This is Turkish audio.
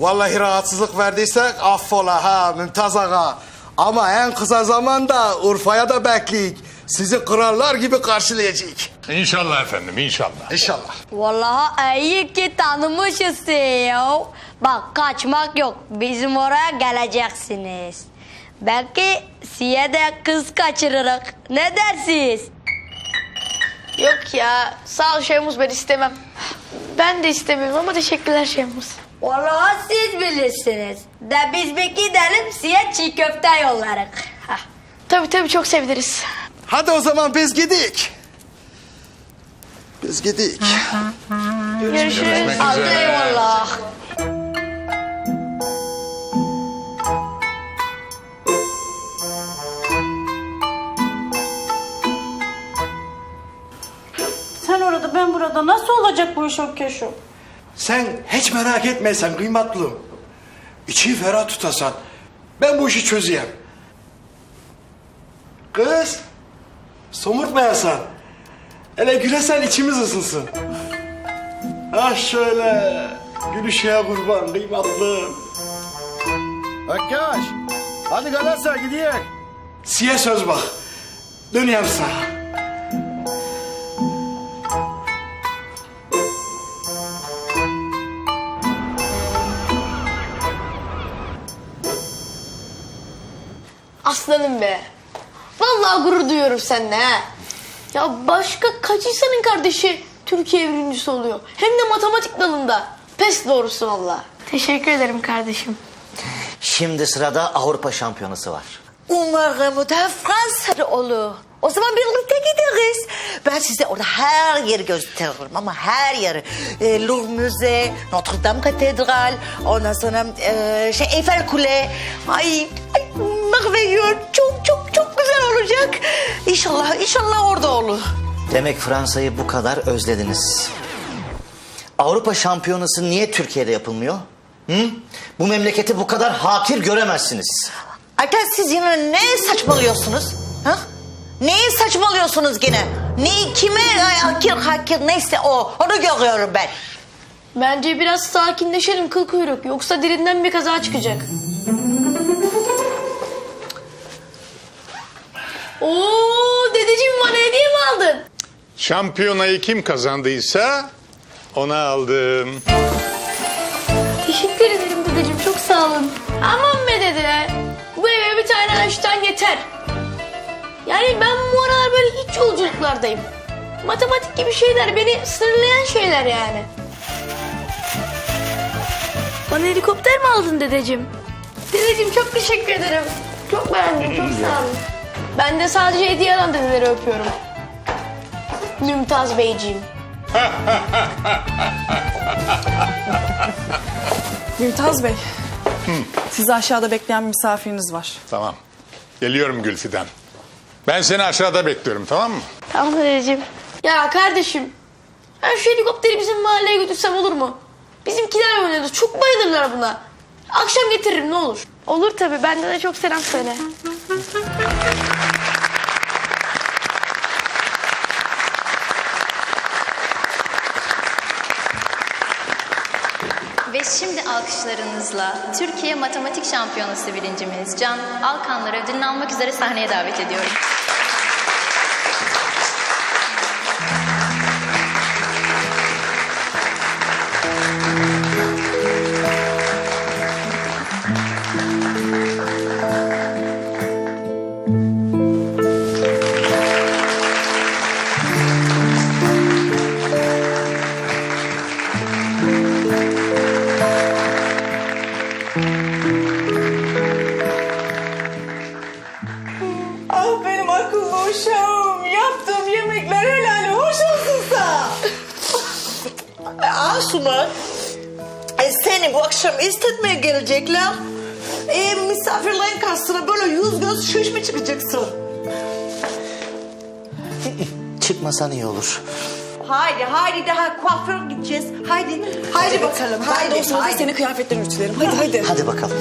Vallahi rahatsızlık verdiysek affola ha Mümtaz Ağa. Ama en kısa zamanda Urfa'ya da bekleyik. Sizi krallar gibi karşılayacak. İnşallah efendim inşallah. İnşallah. Vallahi iyi ki tanımışız ya. Bak kaçmak yok. Bizim oraya geleceksiniz. Belki size de kız kaçırırız. Ne dersiniz? Yok ya sağ ol Şehmuz ben istemem. Ben de istemiyorum ama teşekkürler Şehmuz. Vallahi siz bilirsiniz. De biz bir gidelim size çiğ köfte yollarız. Hah. Tabii tabii çok seviniriz. Hadi o zaman biz gidik. Biz gidik. Görüşürüz. Hadi eyvallah. Sen orada ben burada nasıl olacak bu iş o keşo? Sen hiç merak etme sen kıymatlım. İçi ferah tutasan. Ben bu işi çözeyim. Kız. Somurtmayasan. Hele gülesen içimiz ısınsın. Ah şöyle. Gülüşeye kurban kıymatlım. Akkaş, hadi galasa gidiyor. Siye söz bak. Dönüyorum sana. Aslanım be. Vallahi gurur duyuyorum seninle ha. Ya başka kaç insanın kardeşi Türkiye birincisi oluyor. Hem de matematik dalında. Pes doğrusu vallahi. Teşekkür ederim kardeşim. Şimdi sırada Avrupa Şampiyonası var. Umarım da Fransa'da olur. O zaman birlikte gideriz. Ben size orada her yeri gösteririm ama her yeri. E, Louvre Müze, Notre Dame Katedral, ondan sonra e, şey Eiffel Kule. Ay, ay merveilleux. Çok çok çok güzel olacak. İnşallah, inşallah orada olur. Demek Fransa'yı bu kadar özlediniz. Avrupa Şampiyonası niye Türkiye'de yapılmıyor? Hı? Bu memleketi bu kadar hakir göremezsiniz. Hatta siz yine ne saçmalıyorsunuz? Ha? Neyi saçmalıyorsunuz yine? Ne, kime hakir hakir neyse o. Onu görüyorum ben. Bence biraz sakinleşelim kıl kuyruk. Yoksa dilinden bir kaza çıkacak. Oo dedeciğim bana hediye mi aldın? Şampiyonayı kim kazandıysa ona aldım. Teşekkür ederim dedeciğim çok sağ olun. Aman be dede. Bu eve bir tane Einstein yeter. Yani ben bu aralar böyle iç yolculuklardayım. Matematik gibi şeyler beni sınırlayan şeyler yani. Bana helikopter mi aldın dedeciğim? Dedeciğim çok teşekkür ederim. Çok beğendim çok sağ olun. Ben de sadece hediye alan dedeleri öpüyorum. Mümtaz Beyciğim. Mümtaz Bey. Sizi aşağıda bekleyen bir misafiriniz var. Tamam. Geliyorum Gülfidan. Ben seni aşağıda bekliyorum tamam mı? Tamam dedeciğim. Ya kardeşim. Ben şu helikopteri bizim mahalleye götürsem olur mu? Bizimkiler oynadı. Çok bayılırlar buna. Akşam getiririm ne olur. Olur tabii. Benden de çok selam söyle. Şimdi alkışlarınızla Türkiye Matematik Şampiyonası birincimiz Can Alkanlar ödülünü almak üzere sahneye davet ediyorum. Uşağım. Yaptığım yemekler helal hoş olsun sana. Asuman, e, seni bu akşam istetmeye gelecekler. E, misafirlerin karşısına böyle yüz göz şiş mi çıkacaksın? Çıkmasan iyi olur. Haydi, haydi daha kuaför gideceğiz. Haydi, haydi bakalım. Ben de Haydi, o sırada haydi. senin kıyafetlerini ütülerim. Hadi hadi. Hadi bakalım.